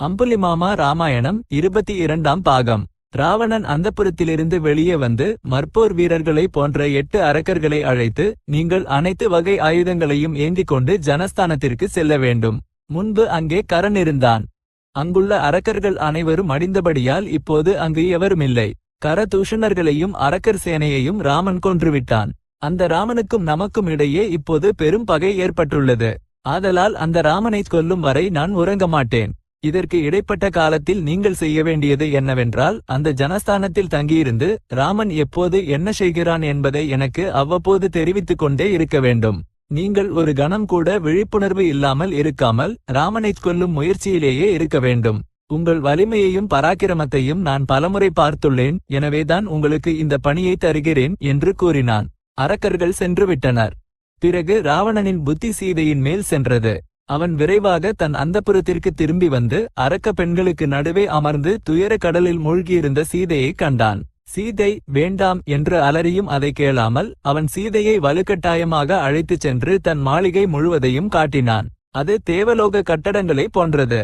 அம்புலிமாமா ராமாயணம் இருபத்தி இரண்டாம் பாகம். ராவணன் அந்தப்புறத்திலிருந்து வெளியே வந்து மற்போர் வீரர்களை போன்ற எட்டு அரக்கர்களை அழைத்து நீங்கள் அனைத்து வகை ஆயுதங்களையும் ஏந்திக் கொண்டு ஜனஸ்தானத்திற்கு செல்ல வேண்டும். முன்பு அங்கே கரண் இருந்தான். அங்குள்ள அரக்கர்கள் அனைவரும் அடிந்தபடியால் இப்போது அங்கு எவருமில்லை கரதூஷணர்களையும் அரக்கர் சேனையையும் ராமன் கொன்றுவிட்டான். அந்த ராமனுக்கும் நமக்கும் இடையே இப்போது பெரும் பகை ஏற்பட்டுள்ளது. ஆதலால் அந்த ராமனைக் கொல்லும் வரை நான் உறங்க மாட்டேன். இதற்கு இடைப்பட்ட காலத்தில் நீங்கள் செய்ய வேண்டியது என்னவென்றால் அந்த ஜனஸ்தானத்தில் தங்கியிருந்து ராமன் எப்போது என்ன செய்கிறான் என்பதை எனக்கு அவ்வப்போது தெரிவித்துக் கொண்டே இருக்க வேண்டும். நீங்கள் ஒரு கணம் கூட விழிப்புணர்வு இல்லாமல் இருக்காமல் ராமனைக் கொல்லும் முயற்சியிலேயே இருக்க வேண்டும். உங்கள் வலிமையையும் பராக்கிரமத்தையும் நான் பலமுறை பார்த்துள்ளேன் எனவேதான் உங்களுக்கு இந்த பணியை தருகிறேன் என்று கூறினான். அரக்கர்கள் சென்று விட்டனர் பிறகு ராவணனின் புத்தி சீதையின் மேல் சென்றது. அவன் விரைவாக தன் அந்தப்புறத்திற்கு திரும்பி வந்து அரக்க பெண்களுக்கு நடுவே அமர்ந்து துயர கடலில் மூழ்கியிருந்த சீதையை கண்டான். சீதை வேண்டாம் என்று அலறியும் அதை கேளாமல் அவன் சீதையை வலுக்கட்டாயமாக அழைத்துச் சென்று தன் மாளிகை முழுவதையும் காட்டினான். அது தேவலோக கட்டடங்களை போன்றது.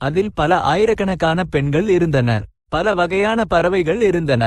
அதில் பல ஆயிரக்கணக்கான பெண்கள் இருந்தனர். பல வகையான பறவைகள் இருந்தன.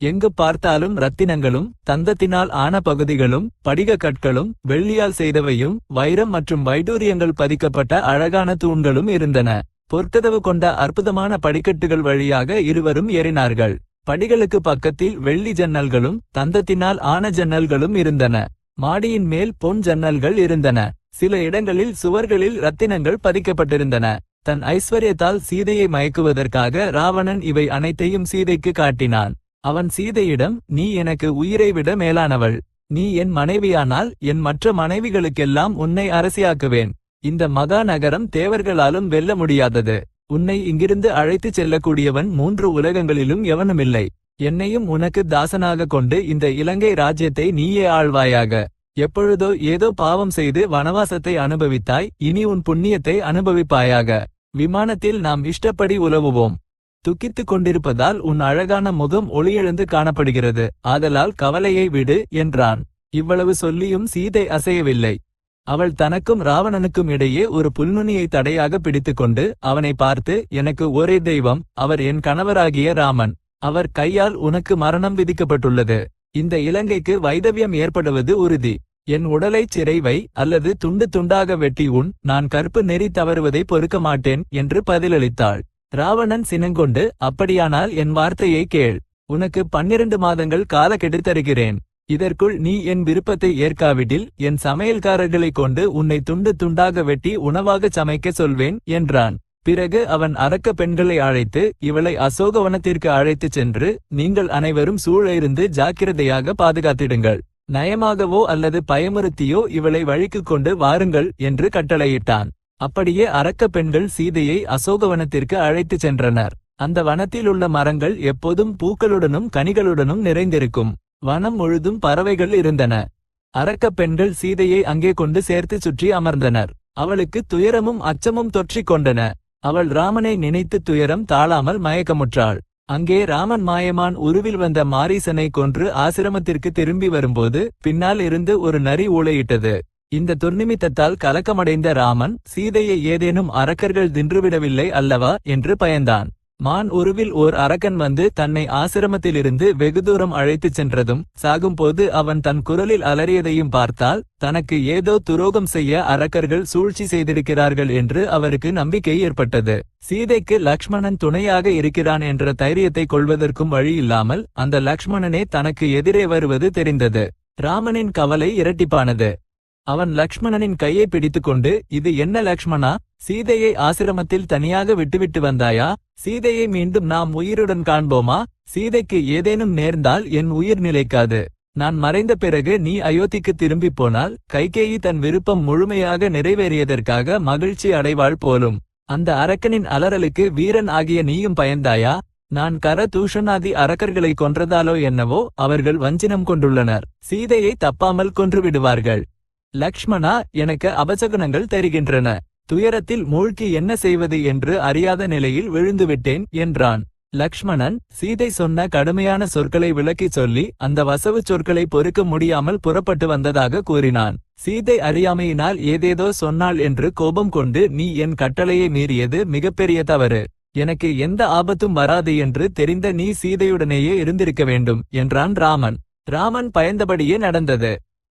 எங்கு பார்த்தாலும் ரத்தினங்களும் தந்தத்தினால் ஆன பகுதிகளும் படிக கற்களும் வெள்ளியால் செய்தவையும் வைரம் மற்றும் வைடூரியங்கள் பதிக்கப்பட்ட அழகான தூண்களும் இருந்தன. பொற்கதவு கொண்ட அற்புதமான படிக்கட்டுகள் வழியாக இருவரும் ஏறினார்கள். படிகளுக்கு பக்கத்தில் வெள்ளி ஜன்னல்களும் தந்தத்தினால் ஆன ஜன்னல்களும் இருந்தன. மாடியின் மேல் பொன் ஜன்னல்கள் இருந்தன. சில இடங்களில் சுவர்களில் ரத்தினங்கள் பதிக்கப்பட்டிருந்தன. தன் ஐஸ்வர்யத்தால் சீதையை மயக்குவதற்காக ராவணன் இவை அனைத்தையும் சீதைக்கு காட்டினான். அவன் சீதையிடம் நீ எனக்கு உயிரை விட மேலானவள். நீ என் மனைவியானால் என் மற்ற மனைவிகளுக்கெல்லாம் உன்னை அரசியாக்குவேன். இந்த மகா நகரம் தேவர்களாலும் வெல்ல முடியாதது. உன்னை இங்கிருந்து அழைத்துச் செல்லக்கூடியவன் மூன்று உலகங்களிலும் எவனுமில்லை. என்னையும் உனக்கு தாசனாக கொண்டு இந்த இலங்கை ராஜ்யத்தை நீயே ஆழ்வாயாக எப்பொழுதோ ஏதோ பாவம் செய்து வனவாசத்தை அனுபவித்தாய் இனி உன் புண்ணியத்தை அனுபவிப்பாயாக. விமானத்தில் நாம் இஷ்டப்படி உலவுவோம். துக்கித்துக் கொண்டிருப்பதால் உன் அழகான முகம் ஒளியெழுந்து காணப்படுகிறது. ஆதலால் கவலையை விடு என்றான். இவ்வளவு சொல்லியும் சீதை அசையவில்லை. அவள் தனக்கும் ராவணனுக்கும் இடையே ஒரு புல்நுனியை தடையாக பிடித்துக்கொண்டு அவனை பார்த்து எனக்கு ஒரே தெய்வம் அவர் என் கணவராகிய ராமன். அவர் கையால் உனக்கு மரணம் விதிக்கப்பட்டுள்ளது. இந்த இலங்கைக்கு வைதவியம் ஏற்படுவது உறுதி. என் உடலைச் சிறைவை அல்லது துண்டு துண்டாக வெட்டி உன் நான் கற்பு நெறி தவறுவதை பொறுக்க மாட்டேன் என்று பதிலளித்தாள். ராவணன் சினங்கொண்டு அப்படியானால் என் வார்த்தையை கேள். உனக்கு பன்னிரண்டு மாதங்கள் கால கெடுத்தருகிறேன் இதற்குள் நீ என் விருப்பத்தை ஏற்காவிடில் என் சமையல்காரர்களைக் கொண்டு உன்னை துண்டு துண்டாக வெட்டி உணவாகச் சமைக்க சொல்வேன் என்றான். பிறகு அவன் அரக்க பெண்களை அழைத்து இவளை அசோகவனத்திற்கு அழைத்துச் சென்று நீங்கள் அனைவரும் சூழ இருந்து ஜாக்கிரதையாக பாதுகாத்திடுங்கள். நயமாகவோ அல்லது பயமுறுத்தியோ இவளை வழிக்கு கொண்டு வாருங்கள் என்று கட்டளையிட்டான். அப்படியே அரக்க பெண்கள் சீதையை அசோகவனத்திற்கு அழைத்துச் சென்றனர். அந்த வனத்தில் உள்ள மரங்கள் எப்போதும் பூக்களுடனும் கனிகளுடனும் நிறைந்திருக்கும். வனம் முழுதும் பறவைகள் இருந்தன. அரக்க பெண்கள் சீதையை அங்கே கொண்டு சேர்த்து சுற்றி அமர்ந்தனர். அவளுக்கு துயரமும் அச்சமும் தொற்றிக் கொண்டன. அவள் ராமனை நினைத்து துயரம் தாழாமல் மயக்கமுற்றாள். அங்கே ராமன் மாயமான் உருவில் வந்த மாரீசனை கொன்று ஆசிரமத்திற்கு திரும்பி வரும்போது பின்னால் இருந்து ஒரு நரி ஊளையிட்டது. இந்த துர்நிமித்தத்தால் கலக்கமடைந்த ராமன் சீதையை ஏதேனும் அரக்கர்கள் தின்றுவிடவில்லை அல்லவா என்று பயந்தான். மான் உருவில் ஓர் அரக்கன் வந்து தன்னை ஆசிரமத்திலிருந்து வெகு தூரம் அழைத்துச் சென்றதும் சாகும்போது அவன் தன் குரலில் அலறியதையும் பார்த்தால் தனக்கு ஏதோ துரோகம் செய்ய அரக்கர்கள் சூழ்ச்சி செய்திருக்கிறார்கள் என்று அவருக்கு நம்பிக்கை ஏற்பட்டது. சீதைக்கு லக்ஷ்மணன் துணையாக இருக்கிறான் என்ற தைரியத்தை கொள்வதற்கும் வழியில்லாமல் அந்த லக்ஷ்மணனே தனக்கு எதிரே வருவது தெரிந்தது. ராமனின் கவலை இரட்டிப்பானது. அவன் லக்ஷ்மணனின் கையை பிடித்துக்கொண்டு இது என்ன லக்ஷ்மணா? சீதையை ஆசிரமத்தில் தனியாக விட்டுவிட்டு வந்தாயா? சீதையை மீண்டும் நாம் உயிருடன் காண்போமா? சீதைக்கு ஏதேனும் நேர்ந்தால் என் உயிர் நிலைக்காது. நான் மறைந்த பிறகு நீ அயோத்திக்கு திரும்பி போனால் கைகேயி தன் விருப்பம் முழுமையாக நிறைவேறியதற்காக மகிழ்ச்சி அடைவாள் போலும். அந்த அரக்கனின் அலறலுக்கு வீரன் ஆகிய நீயும் பயந்தாயா? நான் கர தூஷணாதி அரக்கர்களை கொன்றதாலோ என்னவோ அவர்கள் வஞ்சினம் கொண்டுள்ளனர். சீதையை தப்பாமல் கொன்று விடுவார்கள். லக்ஷ்மணா எனக்கு அபசகுனங்கள் தெரிகின்றன. துயரத்தில் மூழ்கி என்ன செய்வது என்று அறியாத நிலையில் விழுந்துவிட்டேன் என்றான். லக்ஷ்மணன் சீதை சொன்ன கடுமையான சொற்களை விளக்கிச் சொல்லி அந்த வசவுச் சொற்களை பொறுக்க முடியாமல் புறப்பட்டு வந்ததாக கூறினான். சீதை அறியாமையினால் ஏதேதோ சொன்னாள் என்று கோபம் கொண்டு நீ என் கட்டளையை மீறியது மிகப்பெரிய தவறு. எனக்கு எந்த ஆபத்தும் வராது என்று தெரிந்த நீ சீதையுடனேயே இருந்திருக்க வேண்டும் என்றான் ராமன். ராமன் பயந்தபடியே நடந்தது.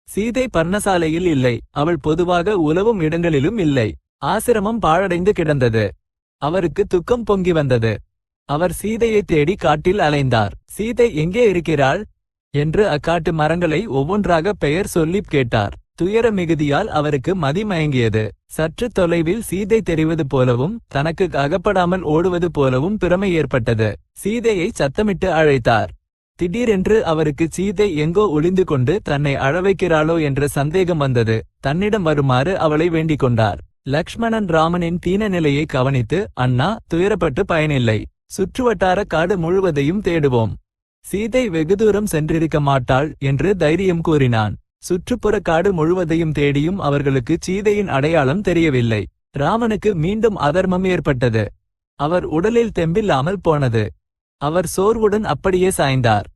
சீதை பர்ணசாலையில் இல்லை. அவள் பொதுவாக உலவும் இடங்களிலும் இல்லை. ஆசிரமம் பாழடைந்து கிடந்தது. அவருக்கு துக்கம் பொங்கி வந்தது. அவர் சீதையை தேடி காட்டில் அலைந்தார். சீதை எங்கே இருக்கிறாள்? என்று அக்காட்டு மரங்களை ஒவ்வொன்றாக பெயர் சொல்லிப் கேட்டார். துயர மிகுதியால் அவருக்கு மதிமயங்கியது சற்று தொலைவில் சீதை தெரிவது போலவும் தனக்கு அகப்படாமல் ஓடுவது போலவும் பிரமை ஏற்பட்டது. சீதையை சத்தமிட்டு அழைத்தார். திடீரென்று அவருக்கு சீதை எங்கோ ஒளிந்து கொண்டு தன்னை அழவைக்கிறாளோ என்ற சந்தேகம் வந்தது. தன்னிடம் வருமாறு அவளை வேண்டிக் கொண்டார். லக்ஷ்மணன் ராமனின் தீன நிலையை கவனித்து அண்ணா துயரப்பட்டு பயனில்லை. சுற்றுவட்டார காடு முழுவதையும் தேடுவோம். சீதை வெகு தூரம் சென்றிருக்க மாட்டாள் என்று தைரியம் கூறினான். சுற்றுப்புற காடு முழுவதையும் தேடியும் அவர்களுக்கு சீதையின் அடையாளம் தெரியவில்லை. ராமனுக்கு மீண்டும் அதர்மம் ஏற்பட்டது. அவர் உடலில் தெம்பில்லாமல் போனது. அவர் சோர்வுடன் அப்படியே சாய்ந்தார்.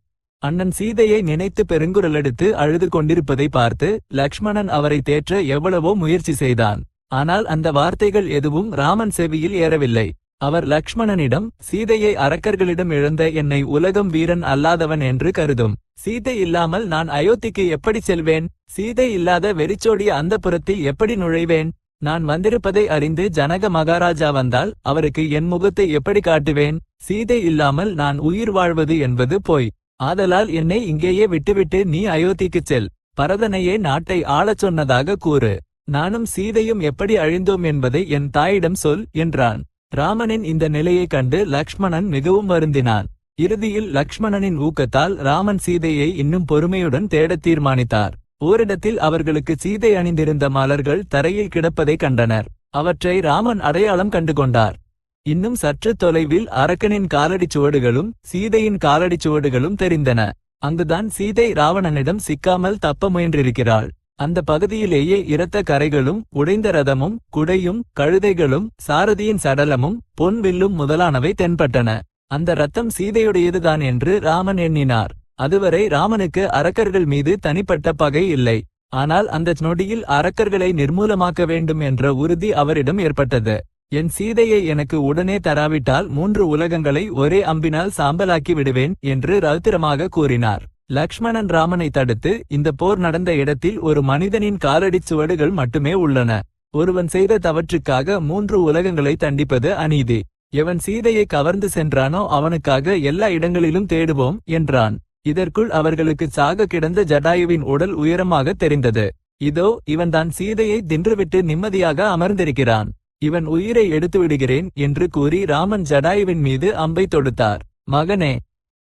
அண்ணன் சீதையை நினைத்து பெருங்குரலெடுத்து அழுது கொண்டிருப்பதை பார்த்து லக்ஷ்மணன் அவரை தேற்ற எவ்வளவோ முயற்சி செய்தான். ஆனால் அந்த வார்த்தைகள் எதுவும் ராமன் செவியில் ஏறவில்லை. அவர் லக்ஷ்மணனிடம் சீதையை அரக்கர்களிடம் இழந்த என்னை உலகம் வீரன் அல்லாதவன் என்று கருதும். சீதை இல்லாமல் நான் அயோத்திக்கு எப்படி செல்வேன்? சீதை இல்லாத வெறிச்சோடிய அந்த புறத்தில் எப்படி நுழைவேன்? நான் வந்திருப்பதை அறிந்து ஜனக மகாராஜா வந்தால் அவருக்கு என் முகத்தை எப்படி காட்டுவேன்? சீதை இல்லாமல் நான் உயிர் வாழ்வது என்பது போய். ஆதலால் என்னை இங்கேயே விட்டுவிட்டு நீ அயோத்திக்குச் செல். பரதனையே நாட்டை ஆளச் சொன்னதாக கூறு. நானும் சீதையும் எப்படி அழிந்தோம் என்பதை என் தாயிடம் சொல் என்றான். ராமனின் இந்த நிலையைக் கண்டு லக்ஷ்மணன் மிகவும் வருந்தினான். இறுதியில் லக்ஷ்மணனின் ஊக்கத்தால் ராமன் சீதையை இன்னும் பொறுமையுடன் தேடத் தீர்மானித்தார். ஓரிடத்தில் அவர்களுக்கு சீதை அணிந்திருந்த மலர்கள் தரையில் கிடப்பதை கண்டனர். அவற்றை ராமன் அடையாளம் கண்டுகொண்டார். இன்னும் சற்று தொலைவில் அரக்கனின் காலடிச் சுவடுகளும் சீதையின் காலடிச் சுவடுகளும் தெரிந்தன. அங்குதான் சீதை ராவணனிடம் சிக்காமல் தப்ப முயன்றிருக்கிறாள். அந்த பகுதியிலேயே இரத்த கரைகளும் உடைந்த ரதமும் குடையும் கழுதைகளும் சாரதியின் சடலமும் பொன் வில்லும் முதலானவை தென்பட்டன. அந்த ரத்தம் சீதையுடையதுதான் என்று ராமன் எண்ணினார். அதுவரை ராமனுக்கு அரக்கர்கள் மீது தனிப்பட்ட பகை இல்லை. ஆனால் அந்த நொடியில் அரக்கர்களை நிர்மூலமாக்க வேண்டும் என்ற உறுதி அவரிடம் ஏற்பட்டது. என் சீதையை எனக்கு உடனே தராவிட்டால் மூன்று உலகங்களை ஒரே அம்பினால் சாம்பலாக்கி விடுவேன் என்று ரௌத்திரமாக கூறினார். லக்ஷ்மணன் ராமனை தடுத்து இந்த போர் நடந்த இடத்தில் ஒரு மனிதனின் காலடிச் சுவடுகள் மட்டுமே உள்ளன. ஒருவன் செய்த தவற்றுக்காக மூன்று உலகங்களை தண்டிப்பது அநீதி. எவன் சீதையை கவர்ந்து சென்றானோ அவனுக்காக எல்லா இடங்களிலும் தேடுவோம் என்றான். இதற்குள் அவர்களுக்கு சாக கிடந்த ஜடாயுவின் உடல் உயரமாக தெரிந்தது. இதோ இவன்தான் சீதையை தின்றுவிட்டு நிம்மதியாக அமர்ந்திருக்கிறான். இவன் உயிரை எடுத்து விடுகிறேன் என்று கூறி ராமன் ஜடாயுவின் மீது அம்பை தொடுத்தார். மகனே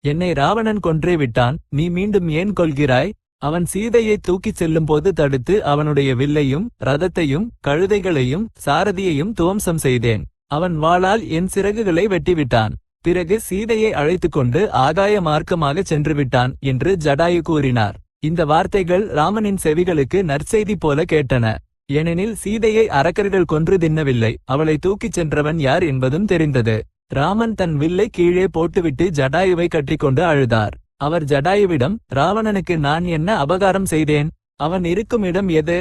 என்னை ராவணன் கொன்றே விட்டான். நீ மீண்டும் ஏன் கொள்கிறாய்? அவன் சீதையை தூக்கிச் செல்லும்போது தடுத்து அவனுடைய வில்லையும் ரதத்தையும் கழுதைகளையும் சாரதியையும் துவம்சம் செய்தேன். அவன் வாளால் என் சிறகுகளை வெட்டிவிட்டான். பிறகு சீதையை அழைத்துக் கொண்டு ஆகாய மார்க்கமாக சென்று விட்டான் என்று ஜடாயு கூறினார். இந்த வார்த்தைகள் ராமனின் செவிகளுக்கு நற்செய்தி போல கேட்டன. ஏனெனில் சீதையை அரக்கர்கள் கொன்று தின்னவில்லை. அவளை தூக்கிச் சென்றவன் யார் என்பதும் தெரிந்தது. ராமன் தன் வில்லை கீழே போட்டுவிட்டு ஜடாயுவை கட்டிக்கொண்டு அழுதார். அவர் ஜடாயுவிடம் ராவணனுக்கு நான் என்ன அபகாரம் செய்தேன்? அவன் இருக்கும் இடம் எது?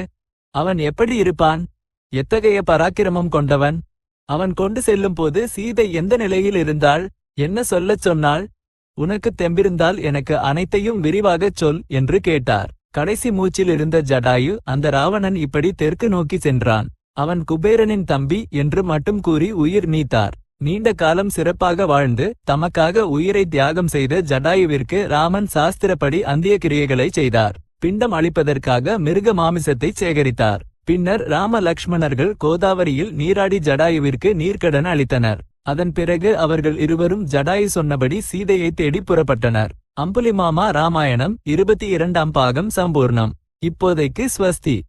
அவன் எப்படி இருப்பான்? எத்தகைய பராக்கிரமம் கொண்டவன்? அவன் கொண்டு செல்லும் போது சீதை எந்த நிலையில் இருந்தாள்? என்ன சொல்லச் சொன்னாள்? உனக்கு தெம்பிருந்தால் எனக்கு அனைத்தையும் விரிவாகச் சொல் என்று கேட்டார். கடைசி மூச்சில் இருந்த ஜடாயு அந்த ராவணன் இப்படி தெற்கு நோக்கி சென்றான். அவன் குபேரனின் தம்பி என்று மட்டும் கூறி உயிர் நீத்தார். நீண்ட காலம் சிறப்பாக வாழ்ந்து தமக்காக உயிரை தியாகம் செய்த ஜடாயுவிற்கு ராமன் சாஸ்திரப்படி அந்திய கிரியைகளை செய்தார். பிண்டம் அளிப்பதற்காக மிருக மாமிசத்தை சேகரித்தார். பின்னர் ராம லக்ஷ்மணர்கள் கோதாவரியில் நீராடி ஜடாயுவிற்கு நீர்க்கடன் அளித்தனர். அதன் பிறகு அவர்கள் இருவரும் ஜடாயு சொன்னபடி சீதையை தேடி புறப்பட்டனர். அம்புலிமாமா ராமாயணம் இருபத்தி இரண்டாம் பாகம் சம்பூர்ணம். இப்போதைக்கு ஸ்வஸ்தி.